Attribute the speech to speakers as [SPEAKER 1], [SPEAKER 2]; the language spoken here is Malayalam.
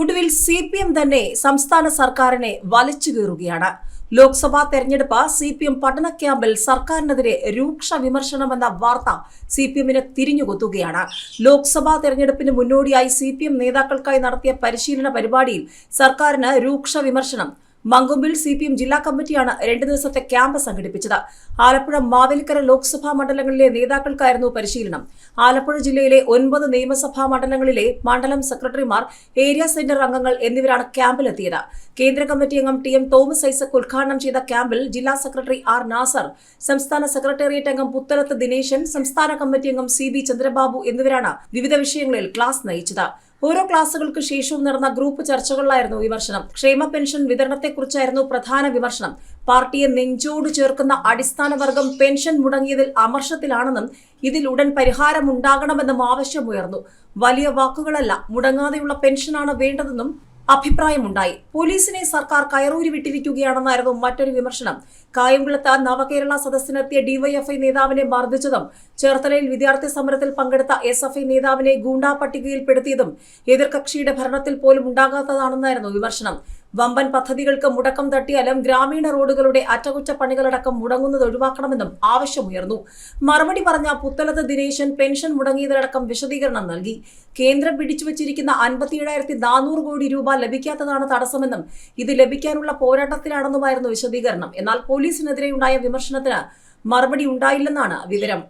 [SPEAKER 1] ഒടുവിൽ സി പി എം തന്നെ സംസ്ഥാന സർക്കാരിനെ വലിച്ചു കീറുകയാണ്. ലോക്സഭാ തെരഞ്ഞെടുപ്പ് സി പി എം പഠന ക്യാമ്പിൽ സർക്കാരിനെതിരെ രൂക്ഷ വിമർശനമെന്ന വാർത്ത സി പി എമ്മിന് തിരിഞ്ഞുകൊത്തുകയാണ്. ലോക്സഭാ തെരഞ്ഞെടുപ്പിന് മുന്നോടിയായി സി പി എം നേതാക്കൾക്കായി നടത്തിയ പരിശീലന പരിപാടിയിൽ സർക്കാരിന് രൂക്ഷ വിമർശനം മങ്കൊമ്പിൽ സി പി എം ജില്ലാ കമ്മിറ്റിയാണ് രണ്ട് ദിവസത്തെ ക്യാമ്പ് സംഘടിപ്പിച്ചത്. ആലപ്പുഴ മാവേലിക്കര ലോക്സഭാ മണ്ഡലങ്ങളിലെ നേതാക്കൾക്കായിരുന്നു പരിശീലനം. ആലപ്പുഴ ജില്ലയിലെ ഒൻപത് നിയമസഭാ മണ്ഡലങ്ങളിലെ മണ്ഡലം സെക്രട്ടറിമാർ ഏരിയ സെന്റർ അംഗങ്ങൾ എന്നിവരാണ് ക്യാമ്പിലെത്തിയത്. കേന്ദ്ര കമ്മിറ്റി അംഗം ടി എം തോമസ് ഐസക് ഉദ്ഘാടനം ചെയ്ത ക്യാമ്പിൽ ജില്ലാ സെക്രട്ടറി ആർ നാസർ സംസ്ഥാന സെക്രട്ടേറിയറ്റ് അംഗം പുത്തലത്ത് ദിനേശൻ സംസ്ഥാന കമ്മിറ്റി അംഗം സി ബി ചന്ദ്രബാബു എന്നിവരാണ് വിവിധ വിഷയങ്ങളിൽ ക്ലാസ് നയിച്ചത്. ഓരോ ക്ലാസുകൾക്ക് ശേഷവും നടന്ന ഗ്രൂപ്പ് ചർച്ചകളിലായിരുന്നു വിമർശനം. ക്ഷേമ പെൻഷൻ വിതരണത്തെക്കുറിച്ചായിരുന്നു പ്രധാന വിമർശനം. പാർട്ടിയെ നെഞ്ചോട് ചേർക്കുന്ന അടിസ്ഥാന വർഗം പെൻഷൻ മുടങ്ങിയതിൽ അമർഷത്തിലാണെന്നും ഇതിൽ ഉടൻ പരിഹാരമുണ്ടാകണമെന്നും ആവശ്യമുയർന്നു. വലിയ വാക്കുകളല്ല മുടങ്ങാതെയുള്ള പെൻഷനാണ് വേണ്ടതെന്നും അഭിപ്രായമുണ്ടായി. പോലീസിനെ സർക്കാർ കയറൂരി വിട്ടിരിക്കുകയാണെന്നായിരുന്നു മറ്റൊരു വിമർശനം. കായംകുളത്ത് നവകേരള സദസ്സിനെത്തിയ ഡിവൈഎഫ്ഐ നേതാവിനെ മർദ്ദിച്ചതും ചേർത്തലയിൽ വിദ്യാർത്ഥി സമരത്തിൽ പങ്കെടുത്ത എസ് എഫ് ഐ നേതാവിനെ ഗൂണ്ടാ പട്ടികയിൽപ്പെടുത്തിയതും എതിർകക്ഷിയുടെ ഭരണത്തിൽ പോലും ഉണ്ടാകാത്തതാണെന്നായിരുന്നു വിമർശനം. വമ്പൻ പദ്ധതികൾക്ക് മുടക്കം തട്ടിയാലും ഗ്രാമീണ റോഡുകളുടെ അറ്റകുറ്റപ്പണികളടക്കം മുടങ്ങുന്നത് ഒഴിവാക്കണമെന്നും ആവശ്യമുയർന്നു. മറുപടി പറഞ്ഞ പുത്തലത്ത് ദിനേശൻ പെൻഷൻ മുടങ്ങിയതിലടക്കം വിശദീകരണം നൽകി. കേന്ദ്രം പിടിച്ചുവച്ചിരിക്കുന്ന അൻപത്തിയേഴായിരത്തി നാനൂറ് കോടി രൂപ ലഭിക്കാത്തതാണ് തടസ്സമെന്നും ഇത് ലഭിക്കാനുള്ള പോരാട്ടത്തിലാണെന്നുമായിരുന്നു വിശദീകരണം. എന്നാൽ പോലീസിനെതിരെയുണ്ടായ വിമർശനത്തിന് മറുപടി ഉണ്ടായില്ലെന്നാണ് വിവരം.